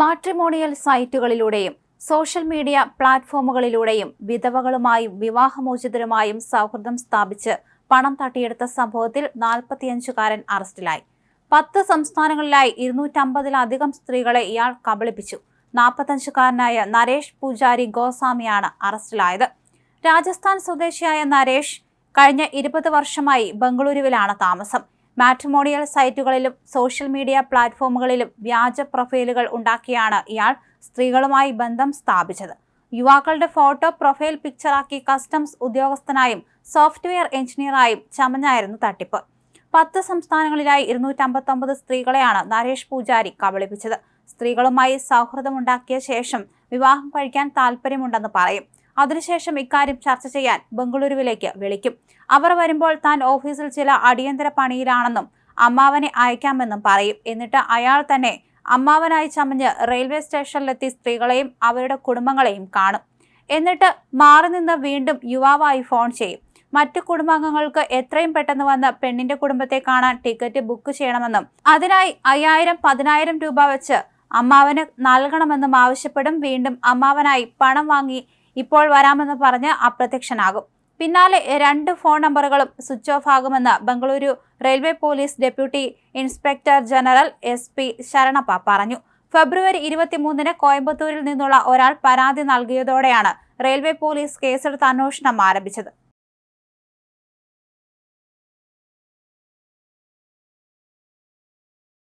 Matrimonial സൈറ്റുകളിലൂടെയും social media പ്ലാറ്റ്ഫോമുകളിലൂടെയും വിധവകളുമായും വിവാഹമോചിതരുമായും സൗഹൃദം സ്ഥാപിച്ച് പണം തട്ടിയെടുത്ത സംഭവത്തിൽ നാൽപ്പത്തിയഞ്ചുകാരൻ അറസ്റ്റിലായി. പത്ത് സംസ്ഥാനങ്ങളിലായി ഇരുന്നൂറ്റമ്പതിലധികം സ്ത്രീകളെ ഇയാൾ കബളിപ്പിച്ചു. നാൽപ്പത്തഞ്ചുകാരനായ നരേഷ് പൂജാരി ഗോസ്വാമിയാണ് അറസ്റ്റിലായത്. രാജസ്ഥാൻ സ്വദേശിയായ നരേഷ് കഴിഞ്ഞ ഇരുപത് വർഷമായി ബംഗളൂരുവിലാണ് താമസം. മാട്രിമോണിയൽ സൈറ്റുകളിലും സോഷ്യൽ മീഡിയ പ്ലാറ്റ്ഫോമുകളിലും വ്യാജ പ്രൊഫൈലുകൾ ഉണ്ടാക്കിയാണ് ഇയാൾ സ്ത്രീകളുമായി ബന്ധം സ്ഥാപിച്ചത്. യുവാക്കളുടെ ഫോട്ടോ പ്രൊഫൈൽ പിക്ചറാക്കി കസ്റ്റംസ് ഉദ്യോഗസ്ഥനായും സോഫ്റ്റ്വെയർ എഞ്ചിനീയറായും ചമഞ്ഞായിരുന്നു തട്ടിപ്പ്. പത്ത് സംസ്ഥാനങ്ങളിലായി ഇരുന്നൂറ്റമ്പത്തൊമ്പത് സ്ത്രീകളെയാണ് നരേഷ് പൂജാരി കബളിപ്പിച്ചത്. സ്ത്രീകളുമായി സൗഹൃദമുണ്ടാക്കിയ ശേഷം വിവാഹം കഴിക്കാൻ താല്പര്യമുണ്ടെന്ന് പറയും. അതിനുശേഷം ഇക്കാര്യം ചർച്ച ചെയ്യാൻ ബംഗളൂരുവിലേക്ക് വിളിക്കും. അവർ വരുമ്പോൾ താൻ ഓഫീസിൽ ചില അടിയന്തര പണിയിലാണെന്നും അമ്മാവനെ അയക്കാമെന്നും പറയും. എന്നിട്ട് അയാൾ തന്നെ അമ്മാവനായി ചമഞ്ഞ് റെയിൽവേ സ്റ്റേഷനിലെത്തി സ്ത്രീകളെയും അവരുടെ കുടുംബങ്ങളെയും കാണും. എന്നിട്ട് മാറി നിന്ന് വീണ്ടും യുവാവായി ഫോൺ ചെയ്യും. മറ്റു കുടുംബാംഗങ്ങൾക്ക് എത്രയും പെട്ടെന്ന് വന്ന് പെണ്ണിന്റെ കുടുംബത്തെ കാണാൻ ടിക്കറ്റ് ബുക്ക് ചെയ്യണമെന്നും അതിനായി അയ്യായിരം പതിനായിരം രൂപ വെച്ച് അമ്മാവന് നൽകണമെന്നും ആവശ്യപ്പെടും. വീണ്ടും അമ്മാവനായി പണം വാങ്ങി ഇപ്പോൾ വരാമെന്ന് പറഞ്ഞ് അപ്രത്യക്ഷനാകും. പിന്നാലെ രണ്ട് ഫോൺ നമ്പറുകളും സ്വിച്ച് ഓഫ് ആകുമെന്ന് Bengaluru railway police deputy inspector general S P Sharanappa പറഞ്ഞു. ഫെബ്രുവരി ഇരുപത്തിമൂന്നിന് കോയമ്പത്തൂരിൽ നിന്നുള്ള ഒരാൾ പരാതി നൽകിയതോടെയാണ് റെയിൽവേ പോലീസ് കേസെടുത്ത് അന്വേഷണം ആരംഭിച്ചത്.